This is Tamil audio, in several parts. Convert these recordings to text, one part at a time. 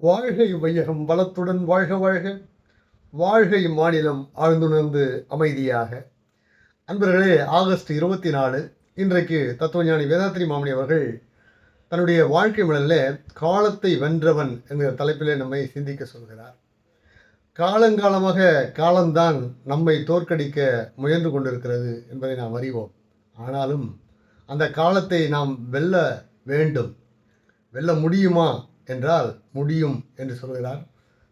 வாழ்கை வையகம் வளத்துடன் வாழ்க வாழ்க. வாழ்கை மாநிலம் ஆழ்ந்துணர்ந்து அமைதியாக. அன்பர்களே ஆகஸ்ட் இருபத்தி நாலு இன்றைக்கு தத்துவஞானி வேதாத்திரி மாமணி அவர்கள் தன்னுடைய வாழ்க்கை மலரில் காலத்தை வென்றவன் என்கிற தலைப்பிலே நம்மை சிந்திக்க சொல்கிறார். காலங்காலமாக காலம்தான் நம்மை தோற்கடிக்க முயன்று கொண்டிருக்கிறது என்பதை நாம் அறிவோம். ஆனாலும் அந்த காலத்தை நாம் வெல்ல வேண்டும். வெல்ல முடியுமா? என்றால் முடியும் என்று சொல்கிறார்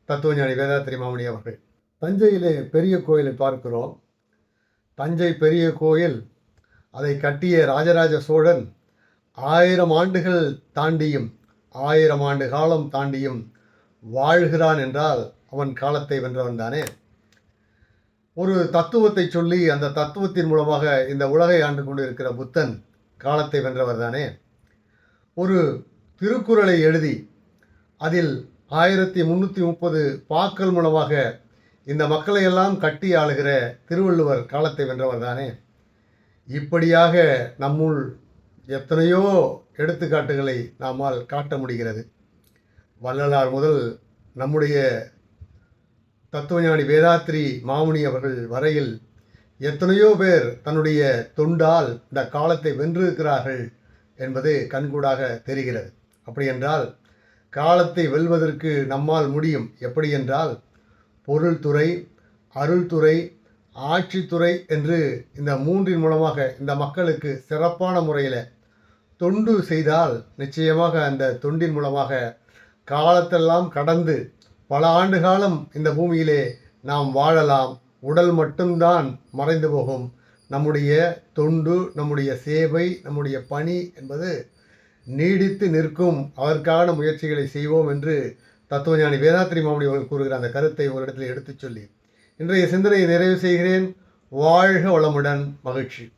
தத்துவஞானி வேதாத்திரி மாமணி அவர்கள். தஞ்சையிலே பெரிய கோயிலை பார்க்கிறோம். தஞ்சை பெரிய கோயில் அதை கட்டிய ராஜராஜ சோழன் ஆயிரம் ஆண்டுகள் தாண்டியும் ஆயிரம் ஆண்டு காலம் தாண்டியும் வாழ்கிறான் என்றால் அவன் காலத்தை வென்றவன் தானே. ஒரு தத்துவத்தை சொல்லி அந்த தத்துவத்தின் மூலமாக இந்த உலகை ஆண்டு கொண்டு இருக்கிற புத்தன் காலத்தை வென்றவர் தானே. ஒரு திருக்குறளை எழுதி அதில் ஆயிரத்தி முந்நூற்றி முப்பது பாக்கள் மூலமாக இந்த மக்களை எல்லாம் கட்டி ஆளுகிற திருவள்ளுவர் காலத்தை வென்றவர் தானே. இப்படியாக நம்முள் எத்தனையோ எடுத்துக்காட்டுகளை நம்மால் காட்ட முடிகிறது. வள்ளலார் முதல் நம்முடைய தத்துவஞானி வேதாத்ரி மாமுனி அவர்கள் வரையில் எத்தனையோ பேர் தன்னுடைய தொண்டால் இந்த காலத்தை வென்றிருக்கிறார்கள் என்பது கண்கூடாக தெரிகிறது. அப்படியென்றால் காலத்தை வெல்வதற்கு நம்மால் முடியும். எப்படி என்றால் பொருள்துறை அருள்துறை ஆட்சித்துறை என்று இந்த மூன்றின் மூலமாக இந்த மக்களுக்கு சிறப்பான முறையில் தொண்டு செய்தால் நிச்சயமாக அந்த தொண்டின் மூலமாக காலத்தெல்லாம் கடந்து பல ஆண்டு காலம் இந்த பூமியிலே நாம் வாழலாம். உடல் மட்டும்தான் மறைந்து போகும். நம்முடைய தொண்டு நம்முடைய சேவை நம்முடைய பணி என்பது நீடித்து நிற்கும் அதற்கான முயற்சிகளை செய்வோம் என்று தத்துவஞானி வேதாத்திரி மாமணி அவர்கள் கூறுகிற அந்த கருத்தை உங்களிடத்தில் எடுத்துச் சொல்லி இன்றைய சிந்தனையை நிறைவு செய்கிறேன். வாழ்க வளமுடன் மகிழ்ச்சி.